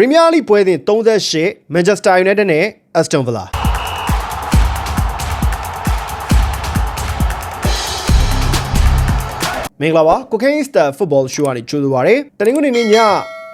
Premier League ပွဲစဉ်38 Manchester United နဲ့ Aston Villa မင်္ဂလာပါကိုကိန်းစတာဖုတ်ဘောရှိုးကနေကြိုဆိုပါရစေတနင်္ဂနွေနေ့ည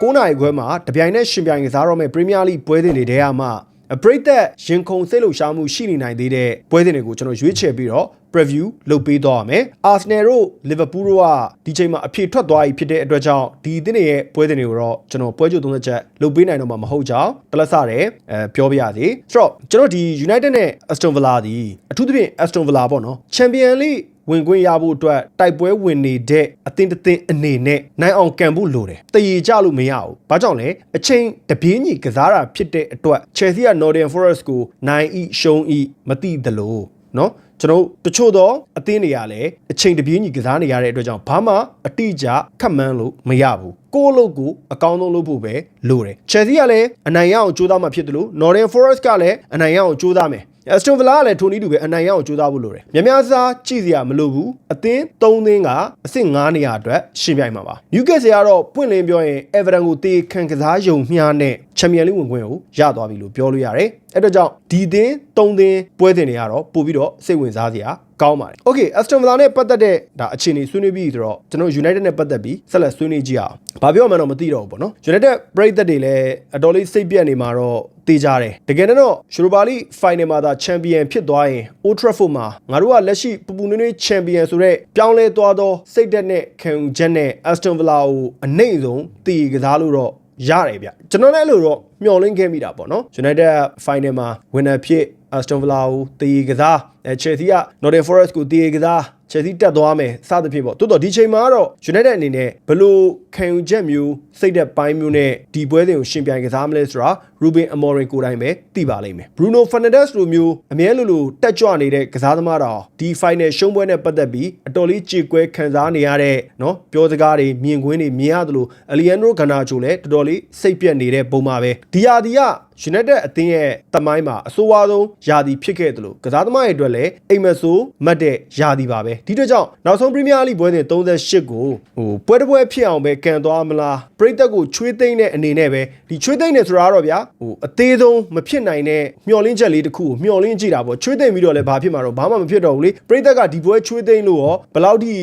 9:00နာရီခွဲမှာတပြိုင်နက်ရှင်ပြိုင်ကစားတော့မယ့် Premier League ပွဲစဉ်တွေထဲကမှ အပရိသတ်ရင်ခုန်စိတ်လှုပ်ရှားမှုရှိနေနိုင်သေးတဲ့ပွဲစဉ်တွေကိုကျွန်တော်ရွေးချယ်ပြီးတော့ preview လုပ်ပေးသွားရမယ်။ Arsenal တို့ Liverpool တို့ကဒီချိန်မှာအဖြေထွက်သွားပြီဖြစ်တဲ့အတွက်ကြောင့်ဒီအသင်းတွေရဲ့ပွဲစဉ်တွေကိုတော့ကျွန်တော်ပွဲကြိုသုံးသက်ချက်လုပ်ပေးနိုင်တော့မှာမဟုတ်ကြောင်းတလက်စတယ်အဲပြောပြရစီ။ဆိုတော့ကျွန်တော်ဒီ United နဲ့ Aston Villa ဒီအထူးသဖြင့် Aston Villa ပေါ့နော်။ Champion League ဝင်ခွင့်ရဖို့အတွက်တိုက်ပွဲဝင်နေတဲ့အသင်းတစ်သင်းအနေနဲ့နိုင်အောင်ကန်ဖို့လိုတယ်။တည်ရကြလို့မရဘူး။ဘာကြောင့်လဲ။အချိန်တပြေးညီကစားတာဖြစ်တဲ့အတွက် Chelsea က Nottingham Forest ကိုနိုင်ဤရှုံးဤမသိသလိုနော်ကျွန်တော်တို့တချို့သောအသင်းတွေကလည်းအချိန်တပြေးညီကစားနေရတဲ့အတွက်ကြောင့်ဘာမှအတိအကျခတ်မှန်းလို့မရဘူး။ကိုယ့်လို့ကိုအကောင်းဆုံးလုပ်ဖို့ပဲလိုတယ်။ Chelsea ကလည်းအနိုင်ရအောင်ကြိုးစားမှဖြစ်တယ်လို့ Nottingham Forest ကလည်းအနိုင်ရအောင်ကြိုးစားမယ်။ Aston Villa ကလည်းထိုနည်းတူပဲအနိုင်ရအောင်ကြိုးစားဖို့လိုတယ်။များများစားကြည့်စရာမလိုဘူး။အသင်း၃သင်းကအဆင့်9နေရာအတွက်ရှင်ပြိုင်မှာပါ။ Newcastle ကတော့ပွင့်လင်းပြောရင် Everton ကိုတေခံကစားယုံမျှနဲ့ Champions League ဝင်ခွင့်ကိုရသွားပြီလို့ပြောလို့ရတယ်။အဲ့တော့ကြောင့်ဒီသင်း၃သင်းပွဲစဉ်တွေကတော့ပို့ပြီးတော့စိတ်ဝင်စားစရာကောင်းပါတယ်။ Okay Aston Villa နဲ့ပတ်သက်တဲ့ဒါအခြေအနေဆွေးနွေးပြီးဆိုတော့ကျွန်တော် United နဲ့ပတ်သက်ပြီးဆက်လက်ဆွေးနွေးကြည့်အောင်။ဘာပြောမှန်းတော့မသိတော့ဘူးပေါ့နော်။ United ပရိသတ်တွေလည်းအတော်လေးစိတ်ပြက်နေမှာတော့တေးကြတယ်တကယ်တော့ရှူရိုပါလီဖိုင်နယ်မှာသာချန်ပီယံဖြစ်သွားရင် Old Trafford မှာငါတို့ကလက်ရှိပူပူနွေးနွေးချန်ပီယံဆိုတော့ပြောင်းလဲသွားသောစိတ်သက်နဲ့ခံယူချက်နဲ့ Aston Villa ကိုအနိုင်ဆုံးတည်ကစားလို့တော့ရတယ်ဗျကျွန်တော်လည်းအဲ့လိုတော့မျှော်လင့်ခဲ့မိတာပေါ့နော် United Final မှာ winner ဖြစ် Aston Villa ကိုတည်ကစားအဲ Chelsea က Nottingham Forest ကိုတည်ကစား Chelsea တက်သွားမယ်စသဖြင့်ပေါ့တိုးတော့ဒီချိန်မှာကတော့ United အနေနဲ့ဘလို့ခံယူချက်မျိုးစိတ်သက်ပိုင်းမျိုးနဲ့ဒီပွဲစဉ်ကိုရှင်ပြိုင်ကစားမလဲဆိုတာ Ruben Amorim ကိုယ်တိုင်ပဲသိပါလိမ့်မယ် Bruno Fernandes လိုမျိုးအမြဲလိုလိုတက်ကြွနေတဲ့ကစားသမားတော်ဒီ final ရှုံးပွဲနဲ့ပတ်သက်ပြီးအတော်လေးကြေကွဲခံစားနေရတဲ့เนาะပြောစကားတွေမြင်ကွင်းတွေမြင်ရသလို Alejandro Garnacho လည်းတော်တော်လေးစိတ်ပြက်နေတဲ့ပုံမှာပဲဒီဟာဒီက United အသင်းရဲ့တမိုင်းမှာအဆိုးဝါးဆုံးယာတီဖြစ်ခဲ့တယ်လို့ကစားသမားရဲ့အတွက်လည်းအိမ်မဆိုးမှတ်တဲ့ယာတီပါပဲ ဒီအတွက်ကြောင့်နောက်ဆုံး Premier League ပွဲစဉ်38ကိုဟိုပွဲတစ်ပွဲဖြစ်အောင်ပဲကန်သွားမလားပရိသတ်ကိုချွေးသိမ့်တဲ့အနေနဲ့ပဲဒီချွေးသိမ့်နေဆိုတာကတော့ဗျာဟိုအသေးဆုံးမဖြစ်နိုင်တဲ့မျောလင်းချက်လေးတစ်ခုကိုမျောလင်းကြည့်တာပေါ့ချွေးသိမ့်ပြီးတော့လည်းဘာဖြစ်မှာတော့ဘာမှမဖြစ်တော့ဘူးလေပရိသတ်ကဒီပွဲချွေးသိမ့်လို့ရောဘယ်လောက်ထိ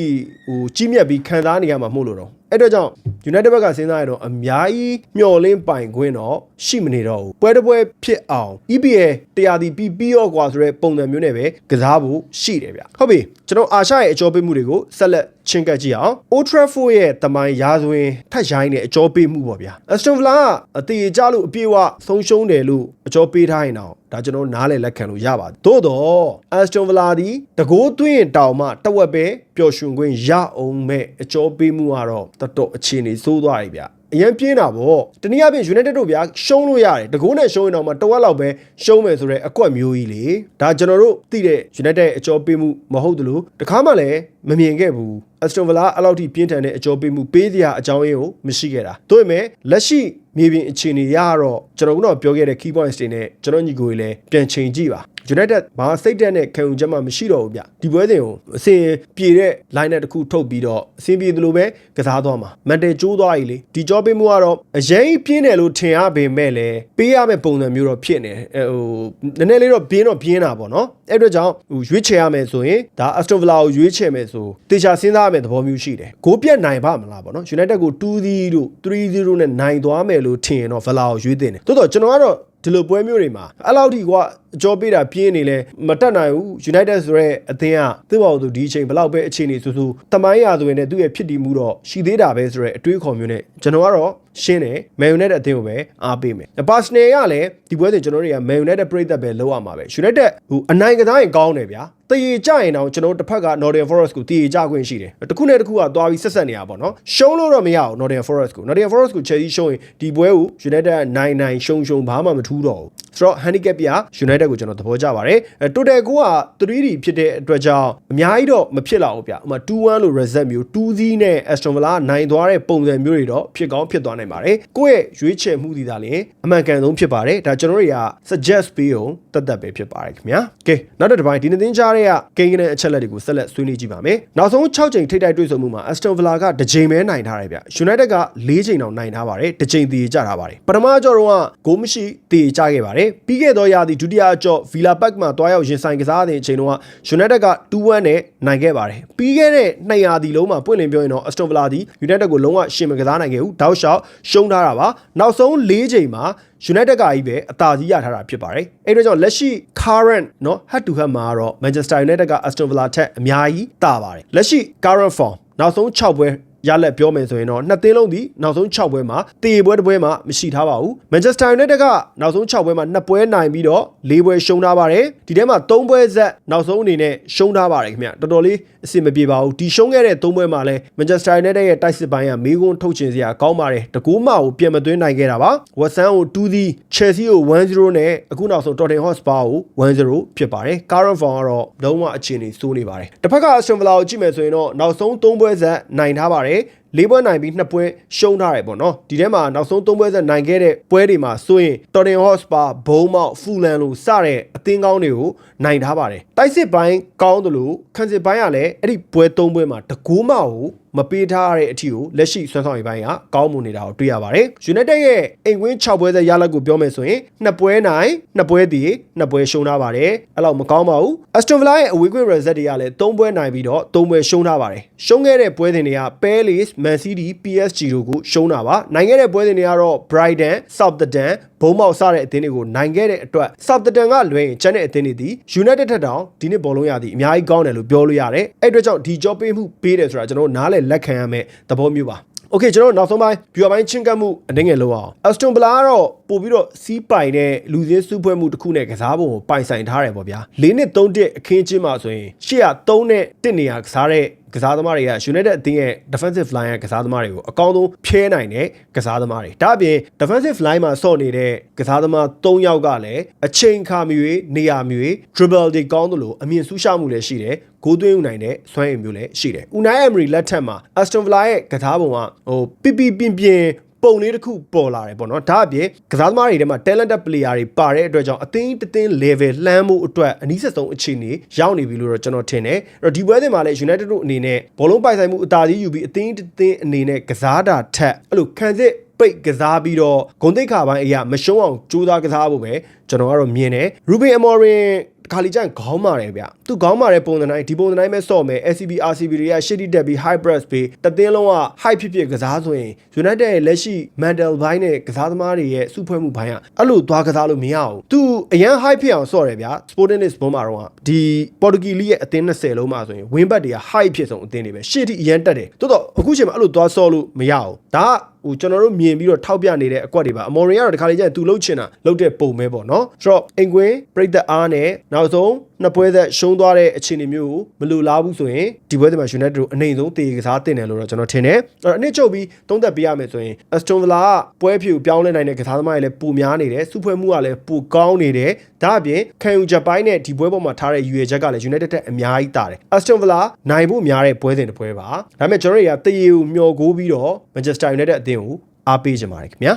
ဟိုကြီးမြတ်ပြီးခံစားနေရမှာမဟုတ်လို့တော့အဲ့တော့ကြောင့် United ဘက်ကစဉ်းစားရတော့အများကြီးမျောလင်းပိုင်ခွင့်တော့ရှိမနေတော့ဘူးပွဲတစ်ပွဲဖြစ်အောင် EPL တရားတီပြီးပြီးရော့ကွာဆိုတဲ့ပုံစံမျိုးနဲ့ပဲကစားဖို့ရှိတယ်ဗျဟုတ်ပြီကျွန်တော်အာရှရဲ့အကြောပေးမှုတွေကိုဆက်လက် ချင်းကပ်ကြည့်အောင် Old Trafford ရဲ့တမိုင်းရာဇဝင်ထက်ရိုင်းတဲ့အကြောပေးမှုပေါ့ဗျာ Aston Villa ကအတေကြလို့အပြေအဝဆုံးရှုံးတယ်လို့အကြောပေးထားရင်တော့ဒါကျွန်တော်နားလည်လက်ခံလို့ရပါတယ်သို့တော့ Aston Villa ဒီတကိုးသွင်းတောင်မှတဝက်ပဲပျော်ရွှင်ခွင့်ရအောင်မဲ့အကြောပေးမှုကတော့တော်တော်အခြေအနေဆိုးသွားပြီဗျ အရင်ပြင်းတာပေါ့တနည်းအားဖြင့် United တို့ဗျာရှုံးလို့ရတယ်တကိုးနဲ့ရှုံးရင်တော့မှတဝက်လောက်ပဲရှုံးမယ်ဆိုတော့အကွက်မျိုးကြီးလေဒါကျွန်တော်တို့သိတဲ့ United အကြောပေးမှုမဟုတ်သလိုတခါမှလည်းမမြင်ခဲ့ဘူး Aston Villa အဲ့လောက်ထိပြင်းထန်တဲ့အကြောပေးမှုပေးစရာအကြောင်းရင်းကိုမရှိခဲ့တာတို့ပေမဲ့လက်ရှိမြေပြင်အခြေအနေရတော့ကျွန်တော်ကတော့ပြောခဲ့တဲ့ key points တွေနဲ့ကျွန်တော်ညီကိုတွေလည်းပြန်ချိန်ကြည့်ပါ United ဘာစိတ်တက်နဲ့ခံယူချက်မှမရှိတော့ဘူးဗျဒီပွဲစဉ်ကိုအစင်ပြေတဲ့ line တစ်ခုထုတ်ပြီးတော့အစင်ပြေသလိုပဲကစားသွားမှာမန်တယ်ကျိုးသွားပြီလေဒီကြောပေးမှုကတော့အရင်ပြင်းတယ်လို့ထင်ရပေမဲ့လည်းပေးရမယ့်ပုံစံမျိုးတော့ဖြစ်နေဟိုနည်းနည်းလေးတော့ပြင်းတော့ပြင်းတာပေါ့နော်အဲ့အတွက်ကြောင့်ဟိုရွေးချယ်ရမယ်ဆိုရင်ဒါ Aston Villa ကိုရွေးချယ်မယ်ဆိုတေချာစဉ်းစားရမယ့်သဘောမျိုးရှိတယ်ဂိုးပြတ်နိုင်ပါမလားပေါ့နော် United ကို2-0တို့3-0နဲ့နိုင်သွားမယ်လို့ထင်ရင်တော့ Villa ကိုရွေးတင်တယ်တိုးတော့ကျွန်တော်ကတော့ ဒီလိုပွဲမျိုးတွေမှာအဲ့လောက်ထိကွာအကျော်ပေးတာပြင်းနေလဲမတက်နိုင်ဘူး United ဆိုရဲအသင်းကသူ့ဘော်သူဒီအချိန်ဘလောက်ပဲအခြေအနေဆူဆူတမိုင်းရာသွင်းနဲ့သူ့ရဲ့ဖြစ်တည်မှုတော့ရှိသေးတာပဲဆိုရဲအတွေးခေါ်မျိုးနဲ့ကျွန်တော်ကတော့ရှင်းတယ် Man United အသင်းကိုပဲအားပေးမယ်။ Arsenal ကလည်းဒီပွဲစဉ်ကျွန်တော်တို့က Man United ပြိသက်ပဲလောက်ရမှာပဲ United ဟိုအနိုင်ကစားရင်ကောင်းတယ်ဗျာ။တရေကြရင်တော့ကျွန်တော်တို့တစ်ဖက်က Nottingham Forest ကိုတရေကြခွင့်ရှိတယ်။တစ်ခုနဲ့တစ်ခုကသွားပြီးဆက်ဆက်နေရပါတော့။ရှုံးလို့တော့မရဘူး Nottingham Forest ကို Nottingham Forest ကို Chelsea ရှုံးရင်ဒီပွဲကို United နိုင်နိုင်ရှုံးရှုံးဘာမှမထူးတော့ဘူး။ဆိုတော့ handicap ပြ United ကိုကျွန်တော်သဘောကျပါတယ်။အဲ total ကိုက 3D ဖြစ်တဲ့အတွက်ကြောင့်အများကြီးတော့မဖြစ်လာဘူးဗျ။ဥပမာ2-1လို့ result မျိုး2-0နဲ့ Aston Villa နိုင်သွားတဲ့ပုံစံမျိုးတွေတော့ဖြစ်ကောင်းဖြစ်သွားနိုင်ပါတယ်ကိုယ့်ရဲ့ရွေးချယ်မှုဒီသာလျှင်အမှန်ကန်ဆုံးဖြစ်ပါတယ်ဒါကျွန်တော်တို့တွေက suggest ပေးအောင်တတ်တတ်ပဲဖြစ်ပါတယ်ခင်ဗျာကဲနောက်တစ်တစ်ပိုင်းဒီနေ့သင်ကြားတဲ့ကကိန်းကနေအချက်လက်တွေကိုဆက်လက်ဆွေးနွေးကြည့်ပါမယ်နောက်ဆုံး6ချိန်ထိပ်တိုက်တွေ့ဆုံမှုမှာ Aston Villa ကတစ်ချိန်ပဲနိုင်ထားတယ်ဗျ United က4ချိန်တောင်နိုင်ထားပါတယ်တစ်ချိန်တည်ကြထားပါတယ်ပထမအကြောတော့ကဂိုးမရှိတည်ကြခဲ့ပါတယ်ပြီးခဲ့သောရာသီဒုတိယအကြော Villa Park မှာတွားရောက်ရင်ဆိုင်ကစားတဲ့အချိန်တုန်းက United က2-1နဲ့နိုင်ခဲ့ပါတယ်ပြီးခဲ့တဲ့2ရာသီလုံးမှာပွင့်လင်းပြောရင်တော့ Aston Villa ဒီ United ကိုလုံးဝရှင်မကစားနိုင်ခဲ့ဘူးတောက်လျှောက်ရှုံးထားတာပါနောက်ဆုံး၄ချိန်မှာ United ကကြီးပဲအသာကြီးရထားတာဖြစ်ပါတယ်အဲ့ဒါကြောင့်လက်ရှိ current เนาะ head to head မှာတော့ Manchester United က Aston Villa ထက်အများကြီးတာပါတယ်လက်ရှိ current form နောက်ဆုံး6ပွဲ ရလက်ပြောမယ်ဆိုရင်တော့နှစ်သင်းလုံးဒီနောက်ဆုံး6ပွဲမှာတေပွဲတစ်ပွဲမှာမရှိထားပါဘူး Manchester United ကနောက်ဆုံး6ပွဲမှာ2ပွဲနိုင်ပြီးတော့4ပွဲရှုံးထားပါတယ်ဒီထဲမှာ3ပွဲဆက်နောက်ဆုံးအနေနဲ့ရှုံးထားပါတယ်ခင်ဗျတော်တော်လေးအဆင်မပြေပါဘူးဒီရှုံးခဲ့တဲ့3ပွဲမှာလဲ Manchester United ရဲ့တိုက်စစ်ပိုင်းကမေးခွန်းထုတ်ချင်စရာကောင်းပါတယ်တကူးမကိုပြန်မသွင်းနိုင်ခဲ့တာပါ Watson ကို2-0 Chelsea ကို1-0နဲ့အခုနောက်ဆုံး Tottenham Hotspur ကို1-0ဖြစ်ပါတယ် Current form ကတော့လုံးဝအခြေအနေစိုးနေပါတယ်တစ်ဖက်က Aston Villa ကိုကြည့်မယ်ဆိုရင်တော့နောက်ဆုံး3ပွဲဆက်နိုင်ထားပါတယ်လေးပွဲနိုင်ပြီးနှစ်ပွဲရှုံးထားတယ်ပေါ့နော်ဒီထဲမှာနောက်ဆုံးသုံးပွဲဆက်နိုင်ခဲ့တဲ့ပွဲတွေမှာဆိုရင် Tottenham Hotspur ဘုံမောက်ဖူလန်လိုစတဲ့အသင်းကောင်းတွေကိုနိုင်ထားပါတယ်တိုက်စစ်ပိုင်းကောင်းတယ်လို့ခံစစ်ပိုင်းကလည်းအဲ့ဒီပွဲသုံးပွဲမှာတကူးမကိုမပေးထားရတဲ့အထီကိုလက်ရှိဆွမ်းဆောင်ရေးပိုင်းကကောင်းမွန်နေတာကိုတွေ့ရပါတယ် United ရဲ့အိမ်ကွင်း6ပွဲဆက်ရလက်ကိုပြောမယ်ဆိုရင်နှစ်ပွဲနိုင်နှစ်ပွဲတည်နှစ်ပွဲရှုံးထားပါတယ်အဲ့လောက်မကောင်းပါဘူး Aston Villa ရဲ့အဝေးကွင်း result တွေကလည်း3ပွဲနိုင်ပြီးတော့3ပွဲရှုံးထားပါတယ်ရှုံးခဲ့တဲ့ပွဲစဉ်တွေက Palace Man City PSG တို့ကိုရှုံးတာပါနိုင်ခဲ့တဲ့ပွဲစဉ်တွေကတော့ Brighton Southampton ဘုံမောက်စတဲ့အသင်းတွေကိုနိုင်ခဲ့တဲ့အတွက် Southampton ကလွှဲရင်ကျန်တဲ့အသင်းတွေဒီ United ထက်တောင်ဒီနှစ်ဘောလုံးရသည်အများကြီးကောင်းတယ်လို့ပြောလို့ရတယ်အဲ့အတွက်ကြောင့်ဒီ job ပေးမှုပေးတယ်ဆိုတာကျွန်တော်နားလည်လက်ခံရမယ့်သဘောမျိုးပါโอเคကျွန်တော်နောက်ဆုံးပိုင်း viewer ပိုင်းချင်းကပ်မှုအနေငယ်လောက်အောင် Aston Villa ကတော့ပို့ပြီးတော့စီးပိုင်တဲ့လူစင်းစုဖွဲ့မှုတစ်ခုနဲ့ကစားပုံကိုပိုင်ဆိုင်ထားတယ်ပေါ့ဗျာ၄နှစ်၃တစ်အခင်းချင်းမှာဆိုရင်ရှေ့က3နဲ့1နေရာကစားတဲ့ ကစားသမားတွေက United အသင်းရဲ့ defensive line ရဲ့ကစားသမားတွေကိုအကောင်းဆုံးဖြဲနိုင်တဲ့ကစားသမားတွေဒါအပြင် defensive line မှာဆော့နေတဲ့ကစားသမား၃ယောက်ကလည်းအချိန်ခါမျိုးနေရာမျိုး dribble တွေကောင်းသလိုအမြင့်ဆူးရှမှုလည်းရှိတယ်ဂိုးသွင်းယူနိုင်တဲ့စွမ်းရည်မျိုးလည်းရှိတယ်။ Unai Emery လက်ထက်မှာ Aston Villa ရဲ့ကစားပုံကဟိုပြပြပြင်းပြင်း ပုံလေးတစ်ခုပေါ်လာတယ်ပေါ့နော်ဒါအပြင်ကစားသမားတွေထဲမှာ talented player တွေပါတဲ့အတွက်ကြောင့်အသင်းတသင်း level လှမ်းမှုအတွက်အနည်းဆက်ဆုံးအခြေအနေရောက်နေပြီလို့တော့ကျွန်တော်ထင်တယ်အဲ့တော့ဒီပွဲစဉ်မှာလည်း United တို့အနေနဲ့ဘောလုံးပိုင်ဆိုင်မှုအသာကြီးယူပြီးအသင်းတသင်းအနေနဲ့ကစားတာထက်အဲ့လိုခံစစ်ပိတ်ကစားပြီးတော့ဂုံတိတ်ခါပိုင်းအရာမရှုံးအောင်ကြိုးစားကစားဖို့ပဲကျွန်တော်ကတော့မြင်တယ် Ruben Amorim ခါလီကျန်ခေါင်းမာတယ်ဗျသူခေါင်းမာတဲ့ပုံစံတိုင်းဒီပုံစံတိုင်းပဲစော့မယ် SCB RCB တွေကရှစ်တီတက်ပြီး high press ပြီးတသင်းလုံးက high ဖြစ်ဖြစ်ကစားဆိုရင် United ရဲ့လက်ရှိ mental ဘိုင်းနဲ့ကစားသမားတွေရဲ့စုဖွဲ့မှုဘိုင်းကအဲ့လိုသွားကစားလို့မရဘူးသူအရန် high ဖြစ်အောင်စော့တယ်ဗျ Sporting Lisbon မှာတော့ဒီ Portuguese ရဲ့အသင်း20လုံးမှာဆိုရင် win back တွေက high ဖြစ်ဆုံးအသင်းတွေပဲရှစ်တီအရန်တက်တယ်တိုးတော့အခုချိန်မှာအဲ့လိုသွားစော့လို့မရဘူးဒါက ဟိုကျွန်တော်တို့မြင်ပြီးတော့ထောက်ပြနေတဲ့အကွက်တွေပါအမော်ရီကတော့ဒီခါလေးကျရင်သူလှုပ်ချင်တာလှုပ်တဲ့ပုံပဲပေါ့နော်ဆိုတော့အင်ကွင်းပြိသက်အားနဲ့နောက်ဆုံး နှစ်ပွဲသက်ရှုံးသွားတဲ့အခြေအနေမျိုးကိုမလိုလားဘူးဆိုရင်ဒီပွဲတွေမှာ United တို့အနေဆုံးတေကစားတင်တယ်လို့တော့ကျွန်တော်ထင်တယ်အဲ့တော့အနည်းချုပ်ပြီးသုံးသက်ပေးရမယ်ဆိုရင် Aston Villa ကပွဲဖြူပြောင်းလဲနိုင်တဲ့ကစားသမားတွေလည်းပိုများနေတယ်စုဖွဲ့မှုကလည်းပိုကောင်းနေတယ်ဒါအပြင်ခံယူချက်ပိုင်းနဲ့ဒီပွဲပေါ်မှာထားတဲ့ရွေချက်ကလည်း United တက်အများကြီးတာတယ် Aston Villa နိုင်ဖို့များတဲ့ပွဲစဉ်တစ်ပွဲပါဒါပေမဲ့ကျွန်တော်တို့တွေကတရေကိုမျှော်ကိုးပြီးတော့ Manchester United အသင်းကိုအားပေးကြပါတယ်ခင်ဗျာ